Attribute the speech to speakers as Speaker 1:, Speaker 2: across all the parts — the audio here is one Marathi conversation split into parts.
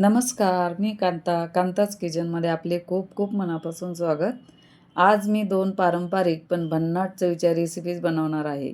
Speaker 1: नमस्कार मी कांता कांताच किचनमध्ये आपले खूप खूप मनापासून स्वागत. आज मी दोन पारंपरिक पण भन्नाट चवीच्या रेसिपीज बनवणार आहे.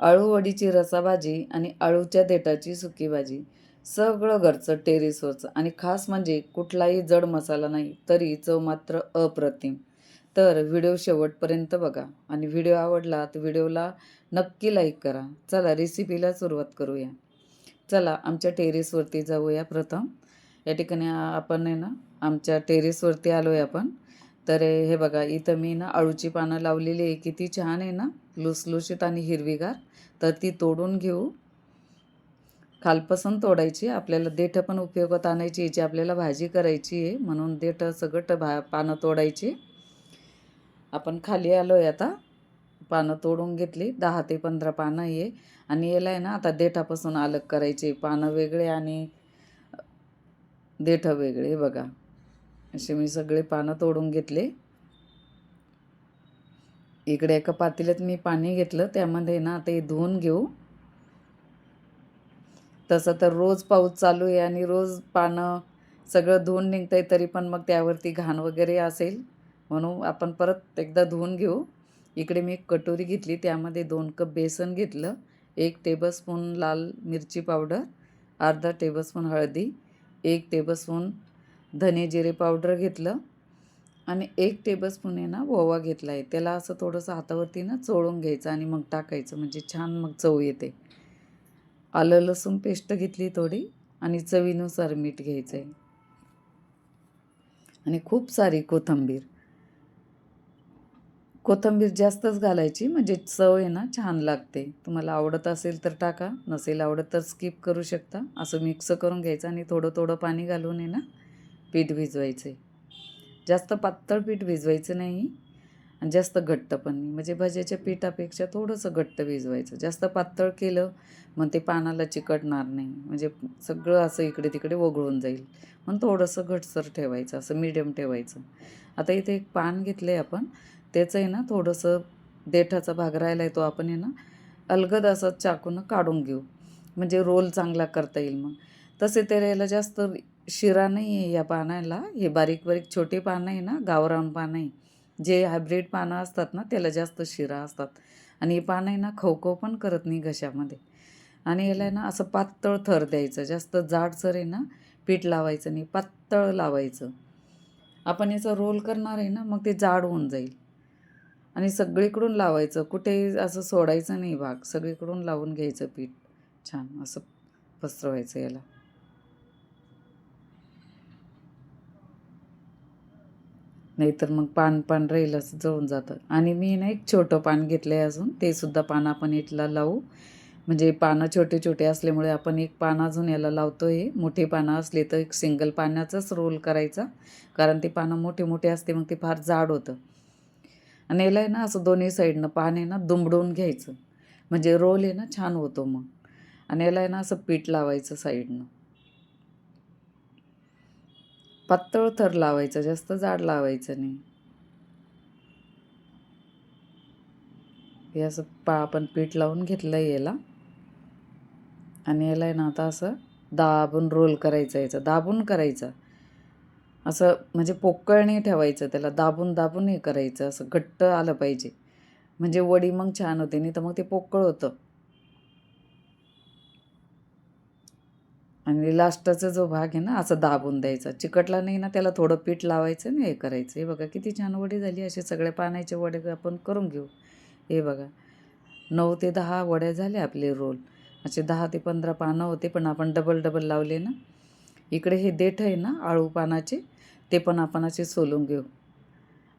Speaker 1: अळूवडीची रसाभाजी आणि अळूच्या देठाची सुकी भाजी सगळं घरचं टेरेसवरचं आणि खास म्हणजे कुठलाही जड मसाला नाही तरी चव मात्र अप्रतिम. तर व्हिडिओ शेवटपर्यंत बघा आणि व्हिडिओ आवडला तर व्हिडिओला नक्की लाईक करा. चला रेसिपीला सुरुवात करूया. चला आमच्या टेरेसवरती जाऊया प्रथम. या ठिकाणी आपण आहे ना आमच्या टेरेसवरती आलो आहे आपण. तर हे बघा इथं मी ना अळूची पानं लावलेली आहे. किती छान आहे ना लुसलुशीत आणि हिरवीगार. तर ती तोडून घेऊ. खालपासून तोडायची. आपल्याला देठं पण उपयोगात आणायची याची आपल्याला भाजी करायची आहे. म्हणून देठं सगळं भा पानं तोडायची. आपण खाली आलो आहे आता. पानं तोडून घेतली. दहा ते पंधरा पानं आहे आणि याला आहे ना आता देठापासून अलग करायचे. पानं वेगळे आणि देठं वेगळे बघा. असे मी सगळे पानं तोडून घेतले. इकडे एका पातेल्यात मी पाणी घेतलं. त्यामध्ये ना ते धुवून घेऊ. तसं तर रोज पाऊस चालू आहे आणि रोज पानं सगळं धुवून निघतंय तरी पण मग त्यावरती घाण वगैरे असेल म्हणून आपण परत एकदा धुवून घेऊ. इकडे मी एक कटोरी घेतली. त्यामध्ये दोन कप बेसन घेतलं. एक टेबलस्पून लाल मिरची पावडर अर्धा टेबलस्पून हळदी एक टेबलस्पून धने जिरे पावडर घेतलं आणि एक टेबलस्पून आहे ना ओवा घेतला आहे त्याला असं थोडंसं हातावरती ना चोळून घ्यायचं आणि मग टाकायचं. म्हणजे छान मग चव येते. आलं लसूण पेस्ट घेतली थोडी आणि चवीनुसार मीठ घ्यायचं आहे आणि खूप सारी कोथिंबीर. कोथिंबीर जास्तच घालायची म्हणजे चव आहे ना छान लागते. तुम्हाला आवडत असेल तर टाका नसेल आवडत तर स्किप करू शकता. असं मिक्स करून घ्यायचं आणि थोडं थोडं पाणी घालून आहे ना पीठ भिजवायचं. आहे जास्त पातळ पीठ भिजवायचं नाही आणि जास्त घट्ट पण नाही. म्हणजे भज्याच्या पिठापेक्षा थोडंसं घट्ट भिजवायचं. जास्त पातळ केलं मग ते पानाला चिकटणार नाही. म्हणजे सगळं असं इकडे तिकडे वगळून जाईल. मग थोडंसं घटसर ठेवायचं असं मीडियम ठेवायचं. आता इथे एक पान घेतलं आहे आपण. त्याचं आहे ना थोडंसं देठाचा भाग राहिला आहे तो आपण आहे ना अलगद असं चाकूनं काढून घेऊ. म्हणजे रोल चांगला करता येईल मग. तसे त्याला जास्त शिरा नाही आहे या पानाला. हे बारीक बारीक छोटे पानं आहे ना गावरान पानं आहे. जे हायब्रिड पानं असतात ना त्याला जास्त शिरा असतात. आणि हे पानं आहे ना खवखव पण करत नाही घशामध्ये. आणि याला आहे ना असं पातळ थर द्यायचं. जास्त जाडसर आहे ना पीठ लावायचं नाही पातळ लावायचं. आपण याचा रोल करणार आहे ना मग ते जाड होऊन जाईल. आणि सगळीकडून लावायचं. कुठेही असं सोडायचं नाही भाग. सगळीकडून लावून घ्यायचं पीठ. छान. असं पसरवायचं याला. नाहीतर मग पान पान राहील असं जळून जातं. आणि मी ना एक छोटं पान घेतलं आहे अजून. ते सुद्धा पान आपण इथला लावू. म्हणजे पानं छोटे छोटे असल्यामुळे आपण एक पान अजून याला लावतो आहे मोठे पानं असले तर एक सिंगल पानाचाच रोल करायचा. कारण ते पानं मोठे मोठे असते मग ते फार जाड होतं. आणि याला आहे ना असं दोन्ही साईडनं पान आहे ना दुमडून घ्यायचं. म्हणजे रोल आहे ना छान होतो मग. आणि याला आहे ना असं पीठ लावायचं साईडनं. पातळ थर लावायचं जास्त जाड लावायचं नाही. हे असं पा आपण पीठ लावून घेतलं आहे याला. आणि याला आहे ना आता असं दाबून रोल करायचा याचा दाबून करायचा. असं म्हणजे पोकळ ठेवायचं त्याला दाबून दाबून हे करायचं असं घट्ट आलं पाहिजे. म्हणजे वडी मग छान होते नाही तर मग ते पोकळ होतं. आणि लास्टचा जो भाग आहे ना असं दाबून द्यायचा. चिकटला नाही ना त्याला थोडं पीठ लावायचं आणि हे करायचं. हे बघा किती छान वडी झाली. असे सगळे पाण्याचे वडे आपण करून घेऊ. हे बघा नऊ ते दहा वड्या झाल्या आपले रोल. असे दहा ते पंधरा पानं होते पण आपण डबल डबल लावले ना. इकडे हे देठ आहे ना आळू पानाचे ते पण आपण असे सोलून घेऊ.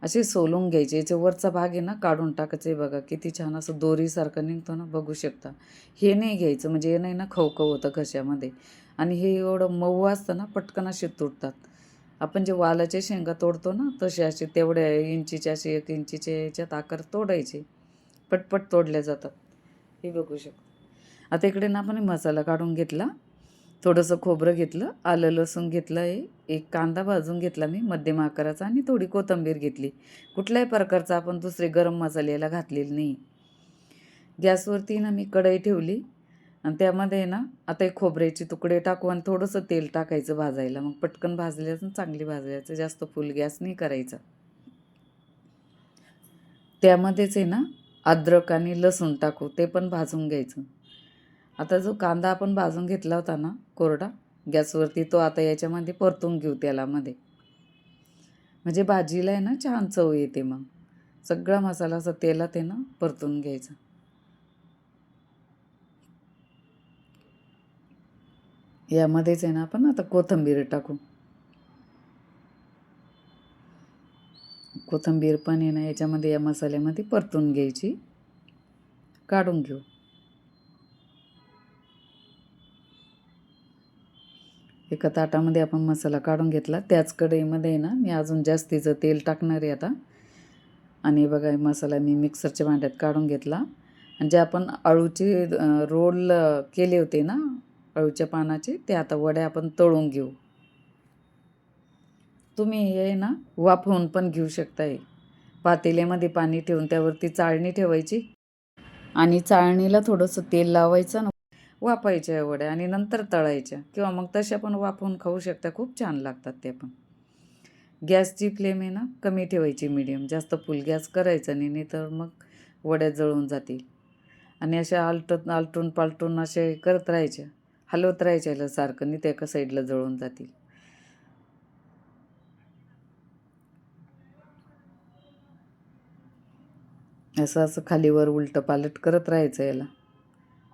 Speaker 1: असे सोलून घ्यायचे. याचे वरचा भाग आहे ना काढून टाकायचं आहे बघा. किती छान असं दोरीसारखं निघतो ना बघू शकता. हे नाही घ्यायचं. म्हणजे हे नाही ना खवखव होतं घशामध्ये. आणि हे एवढं मऊ असतं ना पटकन असे तुटतात. आपण जे वालाचे शेंगा तोडतो ना तसे असे तेवढ्या इंचीचे असे एक इंचीचे याच्यात आकार तोडायचे. पटपट तोडल्या जातात. हे बघू शकतो. आता इकडे ना आपण मसाला काढून घेतला. थोडंसं खोबरं घेतलं आलं लसूण घेतलं आहे एक कांदा भाजून घेतला मी मध्यम आकाराचा आणि थोडी कोथिंबीर घेतली. कुठल्याही प्रकारचा आपण दुसरे गरम मसाले याला नाही. गॅसवरती ना मी कढई ठेवली आणि त्यामध्ये ना आता एक खोबऱ्याचे तुकडे टाकू आणि थोडंसं तेल टाकायचं भाजायला. मग पटकन भाजल्याचं चांगली भाजायचं. जास्त फुल गॅस नाही करायचा. त्यामध्येच आहे ना अद्रक आणि लसूण टाकू ते पण भाजून घ्यायचं. आता जो कांदा आपण भाजून घेतला होता ना कोरडा गॅसवरती तो आता याच्यामध्ये परतून घेऊ तेलामध्ये. म्हणजे भाजीला आहे ना छान चव येते मग. सगळा मसाला असा तेलात आहे ना परतून घ्यायचा. यामध्येच आहे ना आपण आता कोथिंबीर टाकू. कोथिंबीर पण आहे ना याच्यामध्ये या मसाल्यामध्ये परतून घ्यायची. काढून घेऊ. एका ताटामध्ये आपण मसाला काढून घेतला. त्याच कढईमध्ये आहे ना मी अजून जास्तीचं तेल टाकणार आहे आता. आणि बघा मसाला मी मिक्सरच्या भांड्यात काढून घेतला. आणि जे आपण अळूचे रोल केले होते ना अळूच्या पानाचे ते आता वड्या आपण तळून घेऊ. तुम्ही हे ना वाफवून पण घेऊ शकताय. पातेल्यामध्ये पाणी ठेवून त्यावरती चाळणी ठेवायची. आणि चाळणीला थोडंसं तेल लावायचं ना वाफायच्या वड्या आणि नंतर तळायच्या. किंवा मग तशा पण वाफवून खाऊ शकता. खूप छान लागतात ते पण. गॅसची फ्लेम आहे ना कमी ठेवायची मिडियम जास्त फुल गॅस करायचा नाही नाही तर मग वड्या जळून जातील. आणि अशा आलटून आलटून पालटून असे करत राहायच्या. हलवत राहायच्या सारखं नाही ते एका साईडला जळून जातील. असं असं खालीवर उलटं पालट करत राहायचं याला.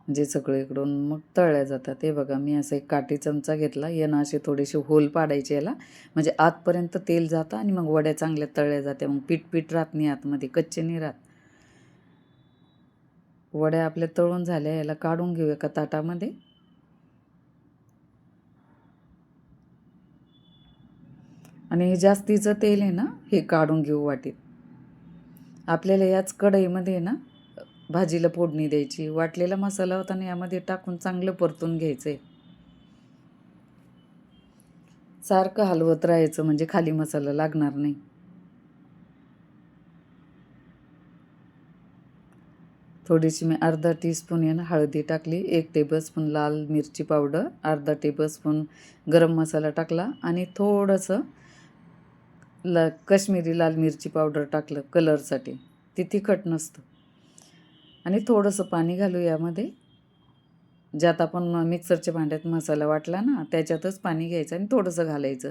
Speaker 1: म्हणजे सगळीकडून मग तळल्या जातात. ते बघा मी असं एक काठी चमचा घेतला. यानं असे थोडेसे होल पाडायचे याला. म्हणजे आतपर्यंत तेल जातं आणि मग वड्या चांगल्या तळल्या जाते मग पीठ पीठ राहत नाही आतमध्ये कच्चे नाही राहत. वड्या आपल्या तळून झाल्या याला काढून घेऊ एका ताटामध्ये. आणि हे जास्तीचं तेल आहे ना हे काढून घेऊ वाटीत. आपल्याला याच कढईमध्ये ना भाजीला फोडणी द्यायची वाटलेला मसाला होता आणि यामध्ये टाकून चांगलं परतून घ्यायचं आहे सारखं हलवत राहायचं म्हणजे खाली मसाला लागणार नाही. थोडीशी मी अर्धा टीस्पून यानं हळदी टाकली एक टेबलस्पून लाल मिरची पावडर अर्धा टेबलस्पून गरम मसाला टाकला आणि थोडंसं ल कश्मीरी लाल मिरची पावडर टाकलं कलरसाठी ती तिखट नसतं. आणि थोडंसं पाणी घालू यामध्ये. ज्यात आपण मिक्सरच्या भांड्यात मसाला वाटला ना त्याच्यातच पाणी घ्यायचं आणि थोडंसं घालायचं.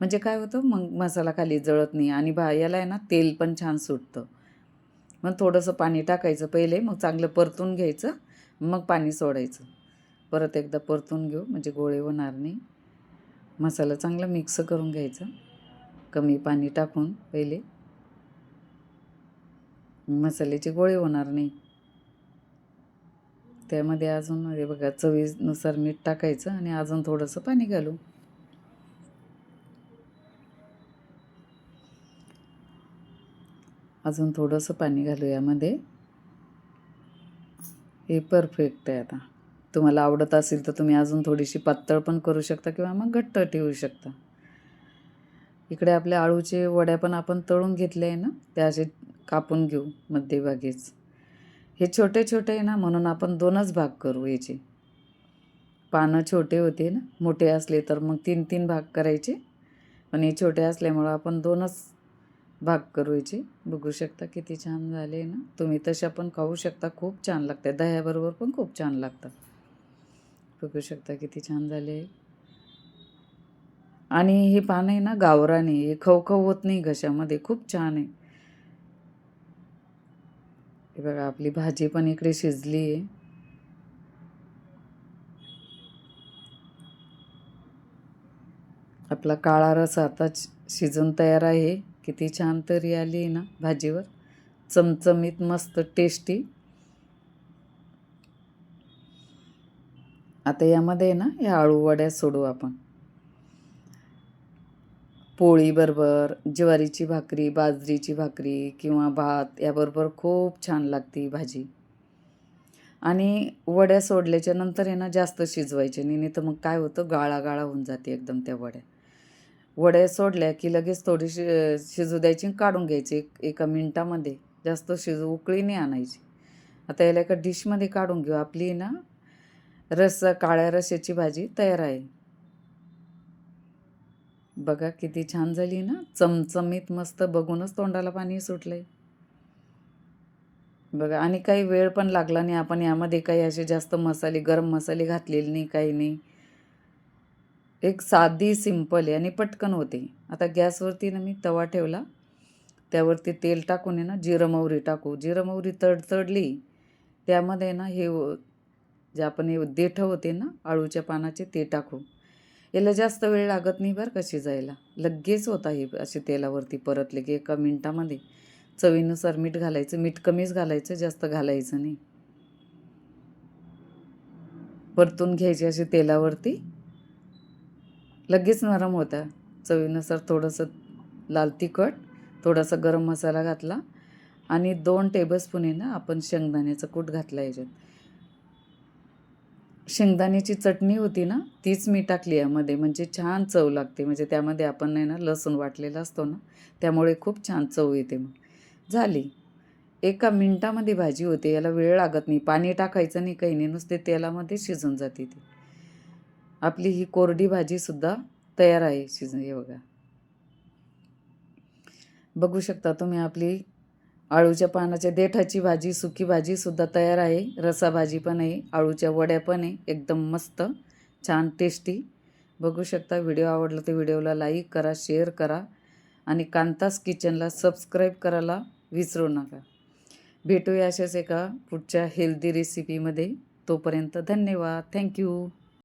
Speaker 1: म्हणजे काय होतं मग मसाला खाली जळत नाही आणि भा याला आहे ना तेल पण छान सुटतं. मग थोडंसं पाणी टाकायचं पहिले मग चांगलं परतून घ्यायचं मग पाणी सोडायचं. परत एकदा परतून घेऊ म्हणजे गोळे होणार नाही. मसाला चांगला मिक्स करून घ्यायचा. कमी पाणी टाकून पहिले. मसाल्याचे गोळे होणार नाही. त्यामध्ये अजून हे बघा चवीनुसार मीठ टाकायचं आणि अजून थोडंसं पाणी घालू. अजून थोडंसं पाणी घालू यामध्ये. हे परफेक्ट आहे आता. तुम्हाला आवडत असेल तर तुम्ही अजून थोडीशी पातळ पण करू शकता किंवा मग घट्ट ठेवू शकता. इकडे आपल्या आळूचे वड्या पण आपण तळून घेतले आहे ना त्या असे कापून घेऊ मध्यभागीच. हे छोटे छोटे आहे ना म्हणून आपण दोनच भाग करू याचे. पानं छोटे होते ना मोठे असले तर मग तीन तीन भाग करायचे. पण हे छोटे असल्यामुळं आपण दोनच भाग करू याचे. बघू शकता किती छान झाले ना. तुम्ही तशा पण खाऊ शकता खूप छान लागते दह्याबरोबर पण खूप छान लागतात. बघू शकता किती छान झाले. आणि हे पान आहे ना गावराने हे खवखव होत नाही घशामध्ये खूप छान आहे. हे बघा आपली भाजी पण इकडे शिजली आहे. आपला काळा रस आता शिजून तयार आहे. किती छान तरी आली आहे ना भाजीवर. चमचमीत मस्त टेस्टी आता यामध्ये ना या आळू वड्या सोडू आपण. पोळीबरोबर ज्वारीची भाकरी बाजरीची भाकरी किंवा भात याबरोबर खूप छान लागते भाजी. आणि वड्या सोडल्याच्या नंतर आहे ना जास्त शिजवायचे. नाही तर मग काय होतं गाळा गाळा होऊन जाते एकदम त्या वड्या. वड्या सोडल्या की लगेच थोडीशी शिजू द्यायची काढून घ्यायची एक एका मिनटामध्ये. जास्त शिजू उकळी नाही आणायची. आता याला एका डिशमध्ये काढून घेऊ. आपली ना रस्सा काळ्या रश्याची भाजी तयार आहे. बघा किती छान झाली ना. चमचमीत मस्त बघूनच तोंडाला पाणी सुटलं आहे बघा आणि काही वेळ पण लागला नाही. आपण यामध्ये काही असे जास्त मसाले गरम मसाले घातलेले नाही काही नाही. एक साधी सिंपल आहे आणि पटकन होते. आता गॅसवरती ना मी तवा ठेवला. त्यावरती तेल टाकून आहे ना जिरं मोहरी टाकू. जिरं मोहरी तड त्यामध्ये ना हे जे आपण हे देठं होते ना आळूच्या पानाचे ते टाकू. याला जास्त वेळ लागत नाही बरं का शिजायला लगेच होता हे असे तेलावरती परतले की एका मिनटामध्ये. चवीनुसार मीठ घालायचं मीठ कमीच घालायचं जास्त घालायचं नाही. परतून घ्यायचे असे तेलावरती. लगेच नरम होता. चवीनुसार थोडंसं लाल तिखट थोडासा गरम मसाला घातला. आणि दोन टेबलस्पून आहे ना आपण शेंगदाण्याचं कूट घातला याच्यात. शेंगदाण्याची चटणी होती ना तीच मी टाकली यामध्ये. म्हणजे छान चव लागते. म्हणजे त्यामध्ये आपण नाही ना लसूण वाटलेला असतो ना त्यामुळे खूप छान चव येते मग. झाली. एका मिनटामध्ये भाजी होते. याला वेळ लागत नाही. पाणी टाकायचं नाही काही नाही. नुसते तेलामध्ये शिजून जाते ती. आपली ही कोरडी भाजीसुद्धा तयार आहे. शिज हे बघा. बघू शकता तुम्ही आपली आळूच्या पानाच्या देठाची भाजी सुकी भाजीसुद्धा तयार आहे. रसा भाजी पण आहे. आळूच्या वड्या पण आहे. एकदम मस्त छान टेस्टी बघू शकता व्हिडिओ आवडला तर व्हिडिओला लाईक करा शेअर करा आणि कांतास किचनला सबस्क्राईब करायला विसरू नका. भेटूया अशाच एका पुढच्या हेल्दी रेसिपीमध्ये तोपर्यंत धन्यवाद. थँक्यू